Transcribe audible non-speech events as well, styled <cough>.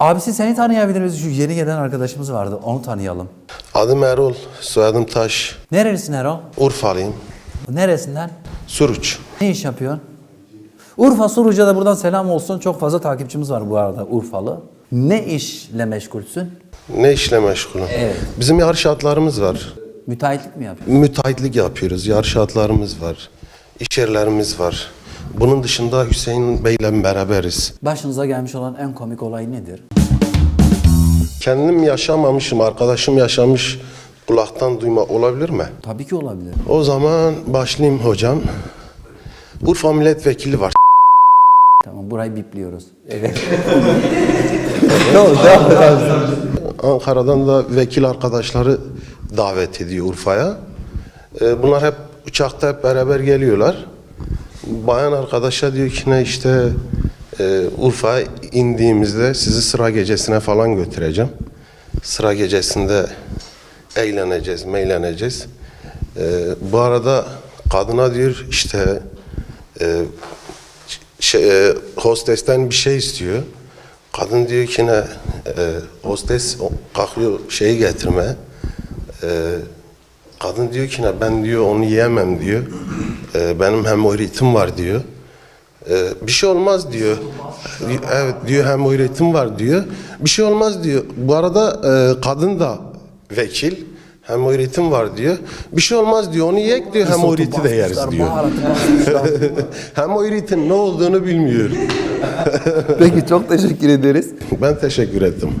Abisi seni tanıyabilir miyiz? Şu yeni gelen arkadaşımız vardı. Onu tanıyalım. Adım Erol, soyadım Taş. Nerelisin Erol? Urfalıyım. Neresinden? Suruç. Ne iş yapıyorsun? Urfa Suruç'a da buradan selam olsun. Çok fazla takipçimiz var bu arada Urfalı. Ne işle meşgulsün? Ne işle meşgulüm? Evet. Bizim yarış atlarımız var. Müteahhitlik mi yapıyorsun? Müteahhitlik yapıyoruz. Yarış atlarımız var. İş yerlerimiz var. Bunun dışında Hüseyin Bey'le beraberiz. Başınıza gelmiş olan en komik olay nedir? Kendim yaşamamışım, arkadaşım yaşamış. Kulaktan duyma olabilir mi? Tabii ki olabilir. O zaman başlayayım hocam. Urfa milletvekili var. Tamam burayı bipliyoruz. Evet. <laughs> Ankara'dan da vekil arkadaşları davet ediyor Urfa'ya. Ee, bunlar hep uçakta hep beraber geliyorlar. Bayan arkadaşa diyor ki ne işte e, Urfa'ya indiğimizde sizi sıra gecesine falan götüreceğim. Sıra gecesinde eğleneceğiz, meğleneceğiz. Ee, bu arada kadına diyor işte e, şey, e, hostesten bir şey istiyor. Kadın diyor ki ne e, hostes kalkıyor şeyi getirme. E, kadın diyor ki ne ben diyor onu yiyemem diyor. E, benim hemoroidim var diyor. E, bir şey olmaz diyor. Evet diyor hemoroidim var diyor. Bir şey olmaz diyor. Bu arada e, kadın da vekil. Hemoroidim var diyor. Bir şey olmaz diyor. Onu yiyek diyor. Hemoroidi de yeriz diyor. Basmışlar. <laughs> Hemoroidin ne olduğunu bilmiyor. Peki çok teşekkür ederiz. Ben teşekkür ettim.